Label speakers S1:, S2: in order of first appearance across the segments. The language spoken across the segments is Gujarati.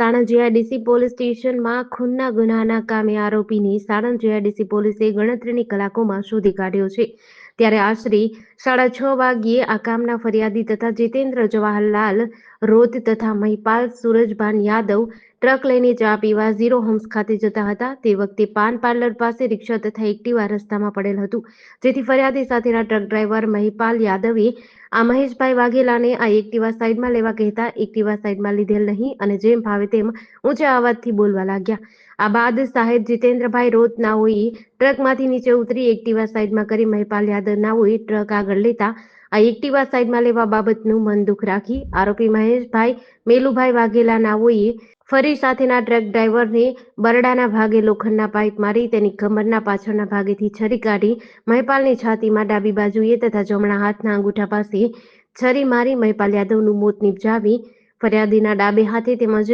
S1: સાણંદ જીઆઈડીસી પોલીસ સ્ટેશનમાં ખૂનના ગુનાના કામે આરોપીની સાણંદ જીઆઈડીસી પોલીસે ગણતરીની કલાકોમાં શોધી કાઢ્યો છે. ત્યારે આશરે સાડા છ વાગ્યે આ કામના ફરિયાદી તથા જીતેન્દ્ર જવાહરલાલ રોત તથા મહિપાલ સુરજભાન યાદવ ટ્રક લઈને ચા પીવા ઝીરો હોમ્સ ખાતે જતા હતા. તે વખતે પાન પાર્લર પાસે રિક્ષા તથા એક્ટિવા રસ્તામાં પડેલ હતું. જેથી ફરિયાદી સાથેના ટ્રક ડ્રાઈવર મહિપાલ યાદવે, આ મહેશભાઈ વાઘેલાને આ એક્ટિવા સાઈડમાં લેવા કહેતા એક્ટિવા સાઈડમાં લીધેલ નહીં અને જેમ ભાવે તેમ ઊંચા અવાજથી બોલવા લાગ્યા. આ બાદ સાહેબ જીતેન્દ્રભાઈ રોત નાઓએ ટ્રકમાંથી નીચે ઉતરી એક્ટિવા સાઈડમાં કરી મહિપાલ યાદવ નાઓએ ટ્રક આગળ લેતા આ એક્ટિવા સાઈડમાં લેવા બાબતનું મન દુઃખ રાખી. આરોપી મહેશભાઈ મેલુભાઈ વાઘેલા નાઓએ ફરી સાથેના ટ્રક ડ્રાઈવરને બરડાના ભાગે લોખંડના પાઇપ મારી તેની કમરના પાછળના ભાગેથી છરી કાઢી મહેપાલની છાતીમાં ડાબી બાજુએ તથા જમણા હાથના અંગૂઠા પાસે છરી મારી મહેપાલ યાદવનું મોત નિપજાવી ફરિયાદીના ડાબે હાથે તેમજ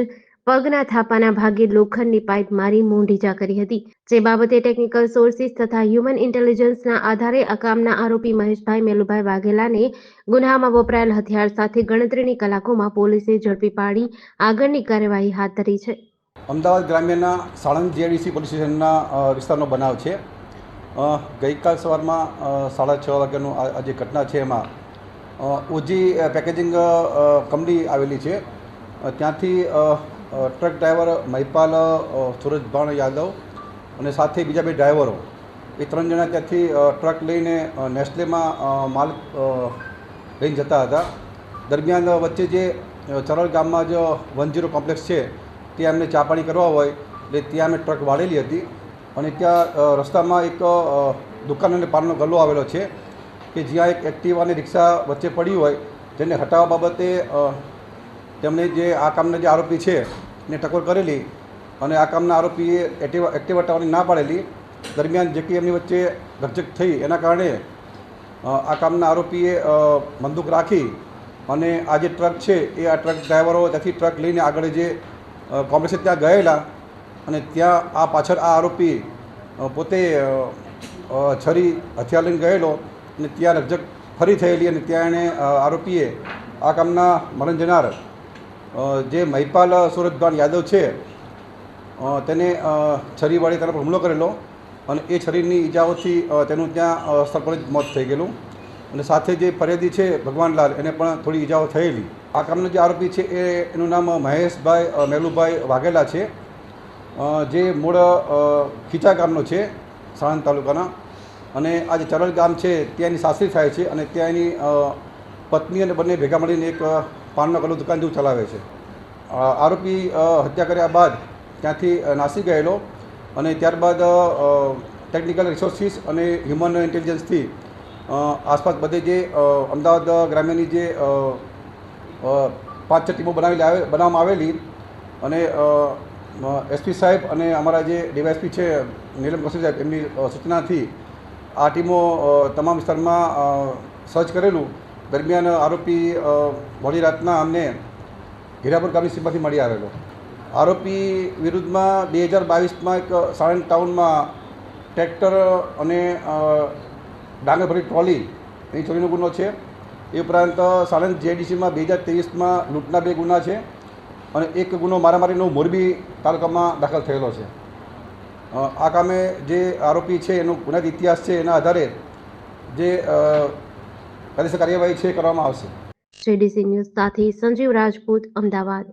S1: પગના થાપાના ભાગે લોખંડની પાઇપ મારી મોંઢીજા કરી હતી, જે બાબતે ટેકનિકલ સોર્સિસ તથા હ્યુમન ઇન્ટેલિજન્સના આધારે અકામના આરોપી મહેશભાઈ મેલુભાઈ વાઘેલાને ગુન્હામાં વપરાયેલ હથિયાર સાથે ગણતરીની કલાકોમાં પોલીસે ઝડપી પાડી આગળની કાર્યવાહી હાથ ધરી છે.
S2: અમદાવાદ ગ્રામ્યના સાણંદ જીઆઈડીસી પોલીસ સ્ટેશનના વિસ્તારનો બનાવ છે. ગઈકાલ સવારમાં સાડા છ વાગ્યાનું આ જે ઘટના છે એમાં ઓજી પેકેજિંગ કંપની આવેલી છે. ત્યાંથી ટ્રક ડ્રાઈવર મહિપાલ સુરજભાણ યાદવ અને સાથે બીજા બે ડ્રાઈવરો. એ ત્રણ જણા ત્યાંથી ટ્રક લઈને નેસ્લેમાં માલ લઈને જતા હતા. દરમિયાન વચ્ચે જે ચરળ ગામમાં જ વન ઝીરો કોમ્પ્લેક્સ છે, ત્યાં એમને ચા પાણી કરવા હોય, એટલે ત્યાં અમે ટ્રક વાળેલી હતી. અને ત્યાં રસ્તામાં એક દુકાન અને પાનનો ગલ્લો આવેલો છે, કે જ્યાં એક એક્ટિવા અને રિક્ષા વચ્ચે પડી હોય, જેને હટાવવા બાબતે તેમણે જે આ કામના જે આરોપી છે, એને ટકોર કરેલી અને આ કામના આરોપીએ એક્ટિવા એક્ટિવા ટાવરની ના પાડેલી. દરમિયાન જે કંઈ એમની વચ્ચે રકઝક થઈ, એના કારણે આ કામના આરોપીએ બંદૂક રાખી અને આ જે ટ્રક છે, એ આ ટ્રક ડ્રાઈવરો ત્યાંથી ટ્રક લઈને આગળ જે કોંગ્રેસે ત્યાં ગયેલા અને ત્યાં આ પાછળ આ આરોપી પોતે છરી હથિયાર લઈને ગયેલો અને ત્યાં રકઝક ફરી થયેલી અને ત્યાં એણે આરોપીએ આ કામના મરણ જનાર જે મહિપાલ સુરતભાન યાદવ છે તેને છરીવાળી પર હુમલો કરેલો અને એ છરીની ઈજાઓથી તેનું ત્યાં સ્થળ પર જ મોત થઈ ગયેલું. અને સાથે જે ફરિયાદી છે ભગવાનલાલ, એને પણ થોડી ઈજાઓ થયેલી. આ કામનો જે આરોપી છે એ, એનું નામ મહેશભાઈ મેલુભાઈ વાઘેલા છે. જે મૂળ ખીચા ગામનો છે, સાણંદ તાલુકાના. અને આ જે ચરલ ગામ છે ત્યાં એની સાસરી થાય છે અને ત્યાં એની પત્ની અને બંને ભેગા મળીને એક પાનનો કલર દુકાન જેવું ચલાવે છે. આરોપી હત્યા કર્યા બાદ ત્યાંથી નાસી ગયેલો અને ત્યારબાદ ટેકનિકલ રિસોર્સિસ અને હ્યુમન ઇન્ટેલિજન્સથી આસપાસ બધે જે અમદાવાદ ગ્રામ્યની જે પાંચ છ ટીમો બનાવેલી બનાવવામાં આવેલી અને એસપી સાહેબ અને અમારા જે ડીવાયએસપી છે, નીલમ કૌશિક સાહેબ, એમની સૂચનાથી આ ટીમો તમામ વિસ્તારમાં સર્ચ કરેલું દરમિયાન આરોપી મોડી રાતના અમને હીરાપુર ગામની સીમાથી મળી આવેલો. આરોપી વિરુદ્ધમાં બે હજાર બાવીસમાં એક સાણંદ ટાઉનમાં ટ્રેક્ટર અને ડાંગરભરી ડાંગર ભરી ટ્રોલી એની ચોરીનો ગુનો છે. એ ઉપરાંત સાણંદ જેડીસીમાં બે હજાર ત્રેવીસમાં લૂંટના બે ગુના છે અને એક ગુનો મારામારીનો મોરબી તાલુકામાં દાખલ થયેલો છે. આ કામે જે આરોપી છે, એનો ગુનાહિત ઇતિહાસ છે, એના આધારે જે કાયદેસર કાર્યવાહી છે કરવામાં આવશે.
S1: જેડીસી ન્યૂઝ સાથે સંજીવ રાજપૂત અમદાવાદ.